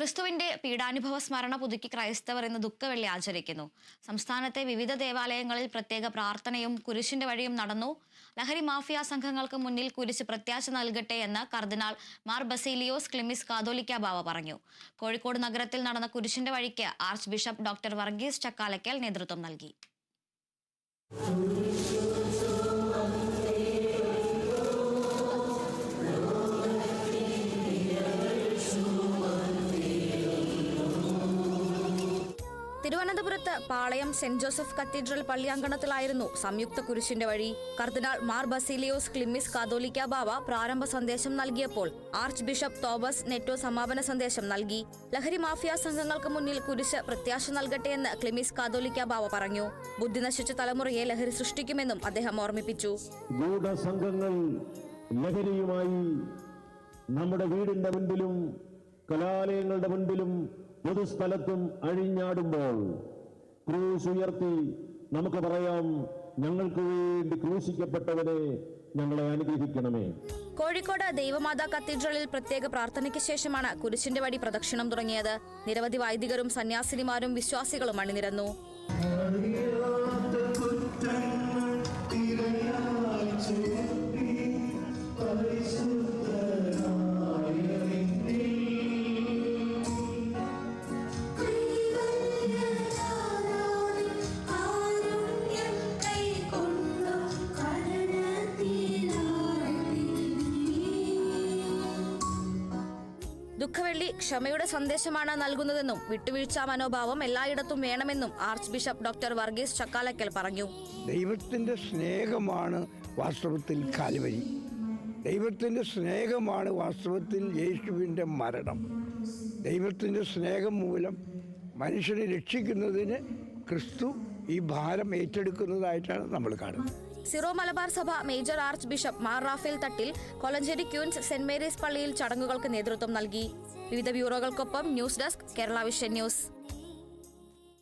ക്രിസ്തുവിന്റെ പീഡാനുഭവ സ്മരണ പുതുക്കി ക്രൈസ്തവർ ഇന്ന് ദുഃഖവെള്ളി ആചരിക്കുന്നു. സംസ്ഥാനത്തെ വിവിധ ദേവാലയങ്ങളിൽ പ്രത്യേക പ്രാർത്ഥനയും കുരിശിന്റെ വഴിയും നടന്നു. ലഹരി മാഫിയ സംഘങ്ങൾക്ക് മുന്നിൽ കുരിശ് പ്രത്യാശ നൽകട്ടെ എന്ന് കർദിനാൾ മാർ ബസീലിയോസ് ക്ലിമിസ് കാതോലിക്ക ബാവ പറഞ്ഞു. കോഴിക്കോട് നഗരത്തിൽ നടന്ന കുരിശിന്റെ വഴിക്ക് archbishop doctor Varghese Chakkalakkal നേതൃത്വം നൽകി. തിരുവനന്തപുരത്ത് പാളയം സെന്റ് ജോസഫ് കത്തീഡ്രൽ പള്ളിയങ്കണത്തിലായിരുന്നു സംയുക്ത കുരിശിന്റെ വഴി. കർദിനാൾ മാർ ബസീലിയോസ് ക്ലിമിസ് കാതോലിക്ക ബാവ പ്രാരംഭ സന്ദേശം നൽകിയപ്പോൾ ആർച്ച് ബിഷപ്പ് തോമസ് നെറ്റോ സമാപന സന്ദേശം നൽകി. ലഹരി മാഫിയ സംഘങ്ങൾക്ക് മുന്നിൽ കുരിശ് പ്രത്യാശ നൽകട്ടെ എന്ന് ക്ലിമിസ് കാതോലിക്ക ബാവ പറഞ്ഞു. ബുദ്ധി നശിച്ച തലമുറയെ ലഹരി സൃഷ്ടിക്കുമെന്നും അദ്ദേഹം ഓർമ്മിപ്പിച്ചു. ഗൂഢസംഘങ്ങൾ ലഹരിയുമായി നമ്മുടെ വീടിന്റെ മുൻപിലും കലാലയങ്ങളുടെ മുൻപിലും പൊതുസ്ഥലത്തും അഴിഞ്ഞാടുമ്പോൾ ക്രൂശ് ഉയർത്തി നമുക്ക് പറയാം ഞങ്ങൾക്ക് വേണ്ടി ക്രൂശിക്കപ്പെട്ടവരെ ഞങ്ങളെ അനുഗ്രഹിക്കണമേ. കോഴിക്കോട് ദൈവമാതാ കത്തീഡ്രലിൽ പ്രത്യേക പ്രാർത്ഥനയ്ക്ക് ശേഷമാണ് കുരിശിന്റെ വടി പ്രദക്ഷിണം തുടങ്ങിയത്. നിരവധി വൈദികരും സന്യാസിനിമാരും വിശ്വാസികളും അണിനിരന്നു. ദുഃഖവെള്ളി ക്ഷമയുടെ സന്ദേശമാണ് നൽകുന്നതെന്നും വിട്ടുവീഴ്ച മനോഭാവം എല്ലായിടത്തും വേണമെന്നും archbishop doctor Varghese Chakkalakkal പറഞ്ഞു. ദൈവത്തിന്റെ സ്നേഹമാണ് വാസ്തവത്തിൽ കാലുവരി ദൈവത്തിന്റെ സ്നേഹമാണ് വാസ്തവത്തിൽ യേശുവിന്റെ മരണം. ദൈവത്തിന്റെ സ്നേഹം മൂലം മനുഷ്യനെ രക്ഷിക്കുന്നതിന് ക്രിസ്തു ഈ ഭാരം ഏറ്റെടുക്കുന്നതായിട്ടാണ് നമ്മൾ കാണുന്നത്. Syro Malabar Sabha major archbishop Mar Raphael Thattil Kolenchery queens saint Mary's പള്ളിയിൽ ചടങ്ങുകൾക്ക് നേതൃത്വം നൽകി. വിവിധ ബ്യൂറോകൾക്കൊപ്പം news desk Kerala vision news.